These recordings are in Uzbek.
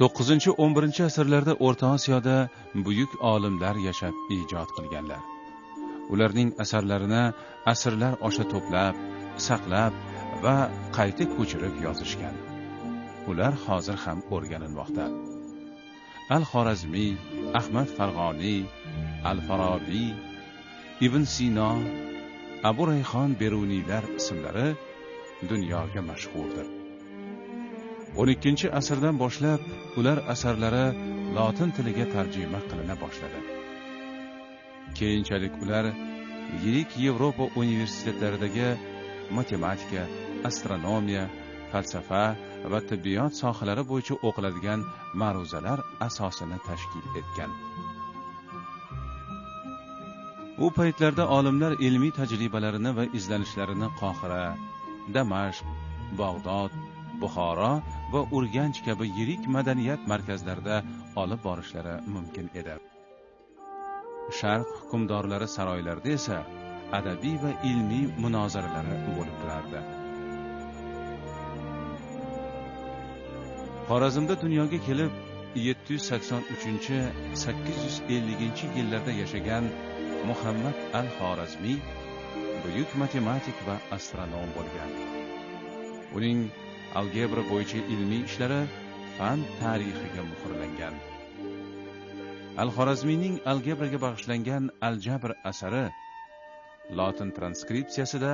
to'qqizinchi o'n birinchi asrlarda o'rta osiyoda buyuk olimlar yashab ijod qilganlar. Ularning asarlarini asrlar osha to'plab saqlab va qayta ko'chirib yozishgan. Ular hozir ham o'rganilmoqda. Al xorazmiy ahmad farg'oniy al farobiy ibn sino abu rayhon beruniylar ismlari dunyoga mashhurdir. O'n ikkinchi asrdan boshlab ular asarlari lotin tiliga tarjima qilina boshladi. Keyinchalik ular yirik yevropa universitetlaridagi matematika astronomiya falsafa va tibbiyot sohalari bo'yicha o'qiladigan ma'ruzalar asosini tashkil etgan. U paytlarda olimlar ilmiy tajribalarini va izlanishlarini qohira damashq bog'dod buxoro va urganch kabi yirik madaniyat markazlarida olib borishlari mumkin edi. Sharq hukmdorlari saroylarida esa adabiy va ilmiy munozaralari bo'lib turardi. Xorazmda dunyoga kelib 783-850 yillarda yashagan muhammad al xorazmiy buyuk matematik va astronom bo'lgan. Uning algebra bo'yicha ilmiy ishlari fan tarixiga muhrlangan. Al xorazmiyning algebraga bag'ishlangan aljabr asari lotin transkripsiyasida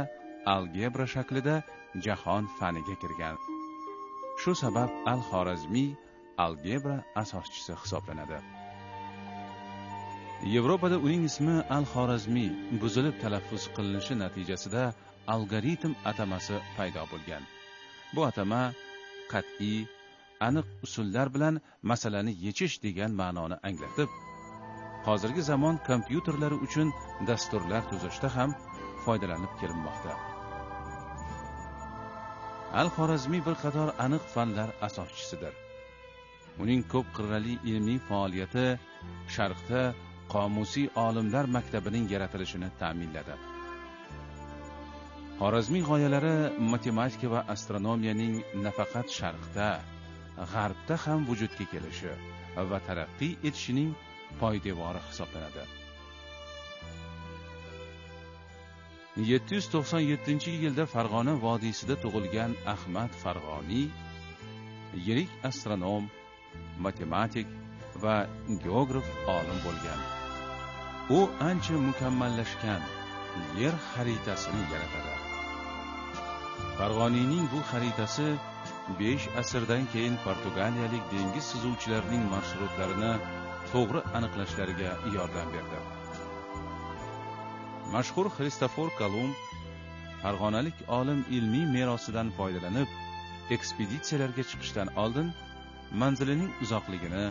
algebra shaklida jahon faniga kirgan. Shu sabab al xorazmiy algebra asoschisi hisoblanadi. Yevropada uning ismi al xorazmiy buzilib talaffuz qilinishi natijasida algoritm atamasi paydo bo'lgan. Bu atama qat'iy aniq usullar bilan masalani yechish degan ma'noni anglatib hozirgi zamon kompyuterlari uchun dasturlar tuzishda ham foydalanib kelinmoqda. Al xorazmiy bir qator aniq fanlar asoschisidir. Uning ko'p qirrali ilmiy faoliyati sharqda qomusiy olimlar maktabining yaratilishini ta'minladi. Xorazmiy g'oyalari matematika va astronomiyaning nafaqat sharqda g'arbda ham vujudga kelishi va taraqqiy etishining poydevori hisoblanadi. 797 yilda farg'ona vodiysida tug'ilgan ahmad farg'oniy yirik astronom matematik va geograf olim bo'lgan. U ancha mukammallashgan yer xaritasini yaratadi. Farg'oniyning bu xaritasi 5 asrdan keyin portugaliyalik dengiz suzuvchilarining marshrutlarini to'g'ri aniqlashlariga yordam berdi. Mashhur xristofor kolumb farg'onalik olim ilmiy merosidan foydalanib ekspeditsiyalarga chiqishdan oldin manzilining uzoqligini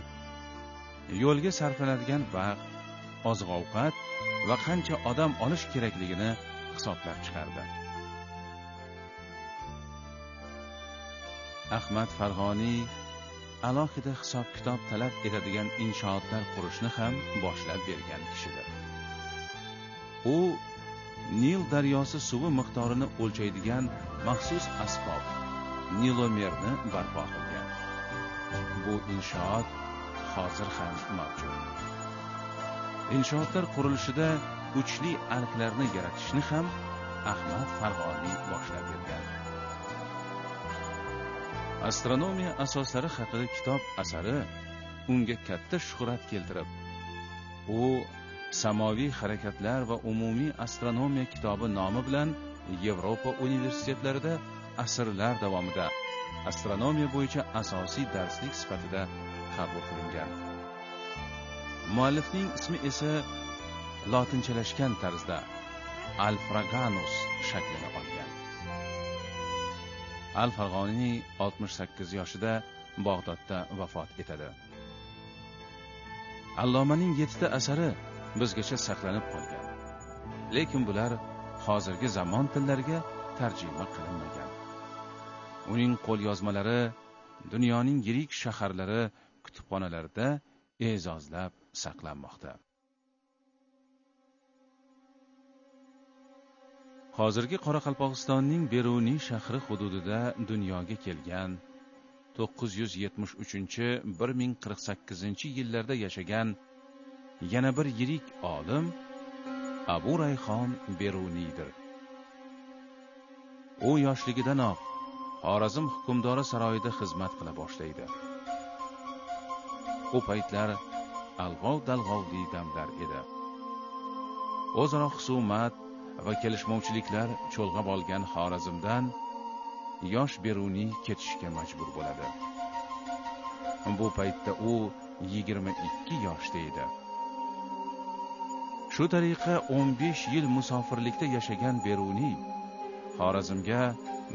yo'lga sarflanadigan vaqt oziq ovqat va qancha odam olish kerakligini hisoblab chiqardi. Ahmad farg'oniy alohida hisob kitob talab etadigan inshootlar qurishni ham boshlab bergan kishidir. U nil daryosi suvi miqdorini o'lchaydigan maxsus asbob nilomerni barpo qilgan. Bu inshoot hozir ham mavjud. Inshootlar qurilishida uchli arklarni yaratishni ham ahmad farg'oniy boshlab bergan. Astronomiya asoslari haqida kitob asari unga katta shuhrat keltirib u samoviy harakatlar va umumiy astronomiya kitobi nomi bilan yevropa universitetlarida asrlar davomida astronomiya bo'yicha asosiy darslik sifatida qabul qilingan. Muallifning ismi esa lotinchalashgan tarzda alfraganus shaklini olgan. Al farg'oniy 68 yoshida bog'dodda vafot etadi. Allomaning yettita asari bizgacha saqlanib qolgan. Lekin bular hozirgi zamon tillariga tarjima qilinmagan. Uning qo'lyozmalari dunyoning yirik shaharlari kutubxonalarida e'zozlab saqlanmoqda. Hozirgi qoraqalpog'istonning beruniy shahri hududida dunyoga kelgan 973-1048 yillarda yashagan yana bir yirik olim abu rayhon beruniydir. U yoshligidanoq xorazm hukmdori saroyida xizmat qila boshlaydi. U paytlar alg'ov dalg'ovli damlar edi. O'zaro husumat va kelishmovchiliklar cho'lg'ab olgan xorazmdan yosh beruniy ketishga majbur bo'ladi. Bu paytda u yigirma ikki yoshda edi shu tariqa o'n besh yil musofirlikda yashagan beruniy xorazmga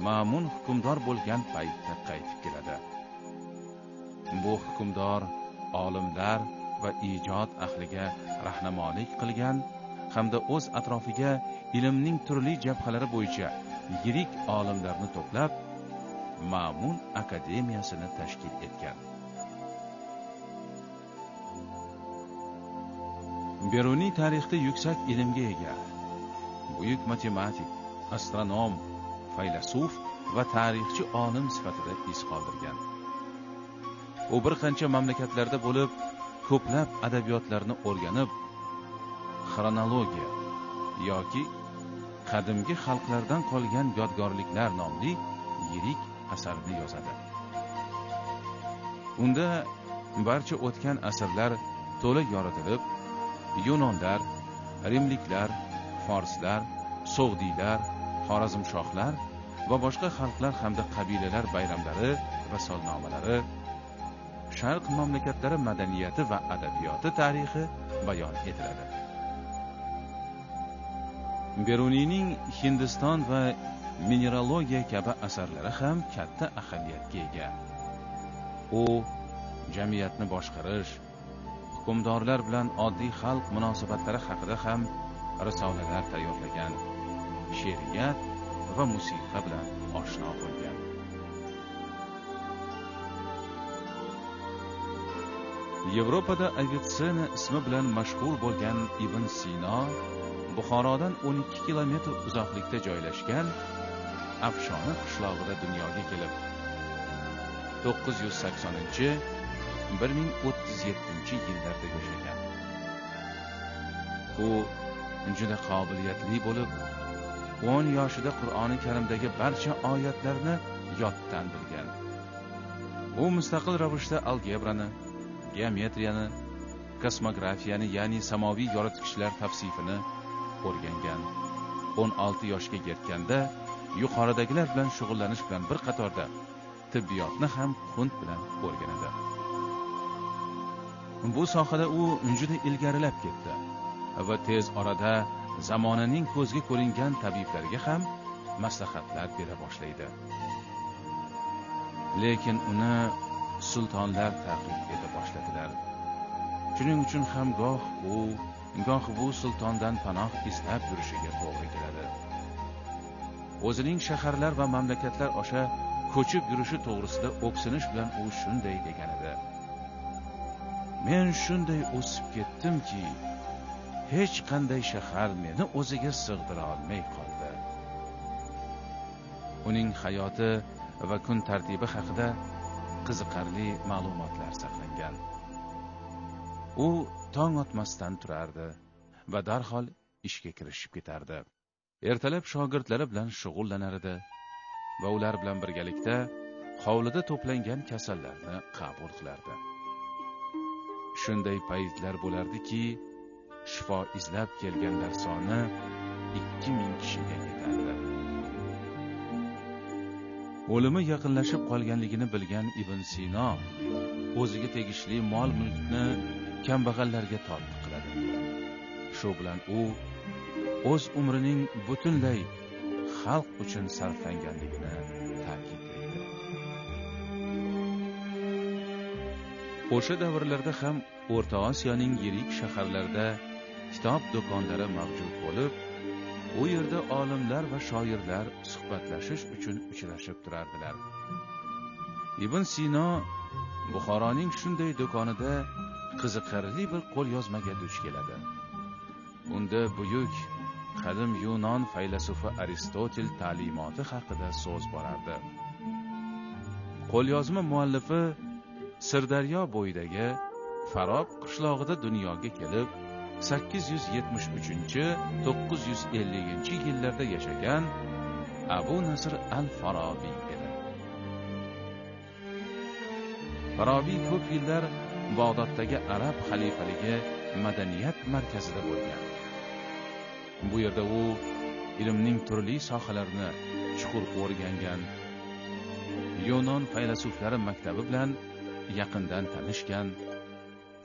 ma'mun hukmdor bo'lgan paytda qaytib keladi. Bu hukmdor olimlar va ijod ahliga rahnamolik qilgan hamda o'z atrofiga ilmning turli jabhalari bo'yicha yirik olimlarni to'plab ma'mun akademiyasini tashkil etgan. Beruniy tarixda yuksak ilmga ega buyuk matematik astronom faylasuf va tarixchi olim sifatida iz qoldirgan. U bir qancha mamlakatlarda bo'lib ko'plab adabiyotlarni o'rganib xronologiya yoki qadimgi xalqlardan qolgan yodgorliklar nomli yirik asarni yozadi. Unda barcha o'tgan asrlar to'la yoritilib yunonlar rimliklar forslar so'g'diylar xorazmshohlar va boshqa xalqlar hamda qabilalar bayramlari va solnomalari sharq mamlakatlari madaniyati va adabiyoti tarixi bayon etiladi. Beruniyning hindiston va mineralogiya kabi asarlari ham katta ahamiyatga ega. U jamiyatni boshqarish hukmdorlar bilan oddiy xalq munosabatlari haqida ham risolalar tayyorlagan she'riyat va musiqa bilan oshno bo'lgan. Yevropada avitsena ismi bilan mashhur bo'lgan ibn sino buxorodan 12 kilometr uzoqlikda joylashgan afshona qishlog'ida dunyoga kelib 980 1037 yillarda yashagan. U juda qobiliyatli bo'lib 10 yoshida qur'oni karimdagi barcha oyatlarni yoddan bilgan. U mustaqil ravishda algebrani geometriyani kosmografiyani ya'ni samoviy yoritgichlar tavsifini o'rgangan. 16 yoshga yetganda yuqoridagilar bilan shug'ullanish bilan bir qatorda tibbiyotni ham qunt bilan o'rganadi. Bu sohada u juda ilgarilab ketdi va tez orada zamonaning ko'zga ko'ringan tabiblarga ham maslahatlar bera boshlaydi. Lekin uni sultonlar ta'qib eta boshladilar. Shuning uchun ham goh u goh bu sultondan panoh istab yurishiga to'g'ri keladi. O'zining shaharlar va mamlakatlar osha ko'chib yurishi to'g'risida o'ksinish bilan u shunday degan edi men shunday o'sib ketdimki hech qanday shahar meni o'ziga sig'dira olmay qoldi. Uning hayoti va kun tartibi haqida qiziqarli ma'lumotlar saqlangan. U tong otmasdan turardi va darhol ishga kirishib ketardi. Ertalab shogirdlari bilan shug'ullanar edi va ular bilan birgalikda hovlida to'plangan kasallarni qabul qilardi. Shunday paytlar bo'lardiki shifo izlab kelganlar soni ikki ming kishiga yetardi. O'limi yaqinlashib qolganligini bilgan ibn sino o'ziga tegishli mol mulkni kambag'allarga tortiq qiladi. Shu bilan u o'z umrining butunlay xalq uchun sarflanganligini ta'kidlaydi. O'sha davrlarda ham o'rta osiyoning yirik shaharlarida kitob do'konlari mavjud bo'lib u yerda olimlar va shoirlar suhbatlashish uchun uchrashib turardilar. Ibn sino buxoroning shunday do'konida qiziqarli bir qo'lyozmaga duch keladi. Unda buyuk qadim yunon faylasufi aristotel ta'limoti haqida so'z borardi. Qo'lyozma muallifi sirdaryo bo'yidagi farob qishlog'ida dunyoga kelib 873-950 yillarda yashagan abu nasr al farobiy edi. Farobiy ko'p yillar bog'doddagi arab xalifaligi madaniyat markazida bo'lgan. Bu yerda u ilmning turli sohalarini chuqur o'rgangan yunon faylasuflari maktabi bilan yaqindan tanishgan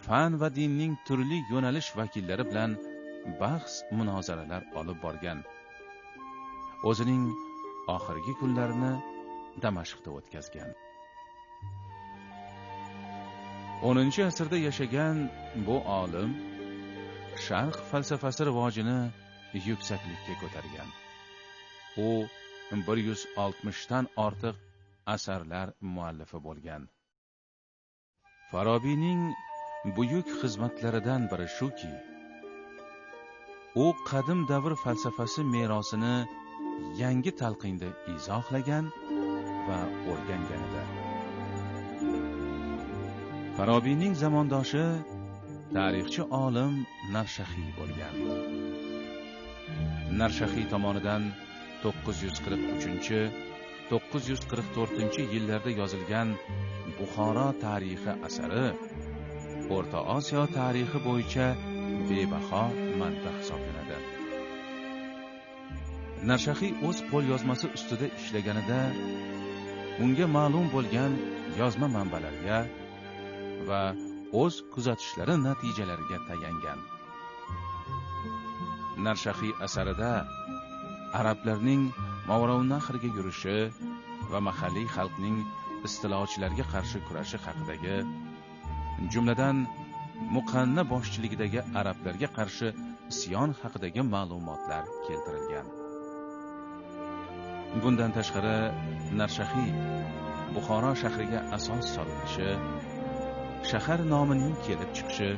fan va dinning turli yo'nalish vakillari bilan bahs munozaralar olib borgan. O'zining oxirgi kunlarini damashqda o'tkazgan. O'ninchi asrda yashagan bu olim sharq falsafasi rivojini yuksaklikka ko'targan. U bir yuz oltmishdan ortiq asarlar muallifi bo'lgan. Farobiyning buyuk xizmatlaridan biri shuki u qadim davr falsafasi merosini yangi talqinda izohlagan va o'rgangan edi farobiyning zamondoshi tarixchi olim narshahiy bo'lgan. Narshahiy tomonidan 943 944 yillarda yozilgan buxoro tarixi asari o'rta osiyo tarixi bo'yicha bebaho manba hisoblanadi. Narshahiy o'z qo'lyozmasi ustida ishlaganida unga ma'lum bo'lgan yozma manbalarga va o'z kuzatishlari natijalariga tayangan. Narshahiy asarida arablarning mavravnahrga yurishi va mahalliy xalqning istilochilarga qarshi kurashi haqidagi jumladan muqanna boshchiligidagi arablarga qarshi isyon haqidagi ma'lumotlar keltirilgan. Bundan tashqari narshahiy buxoro shahriga asos solinishi shahar nomining kelib chiqishi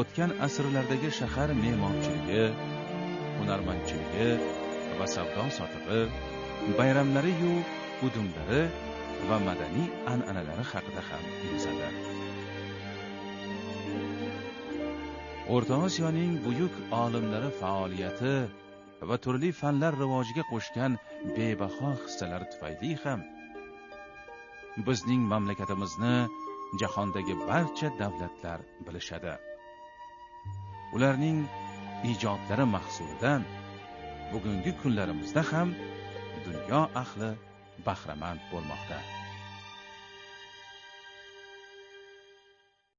o'tgan asrlardagi shahar me'morchiligi hunarmandchiligi va savdo sotig'i bayramlariyu udumlari va madaniy an'analari haqida ham yozadi. O'rta osiyoning buyuk olimlari faoliyati va turli fanlar rivojiga qo'shgan bebaho hissalari tufayli ham bizning mamlakatimizni jahondagi barcha davlatlar bilishadi. Ularning ijodlari mahsulidan bugungi kunlarimizda ham dunyo ahli bahramand bo'lmoqda.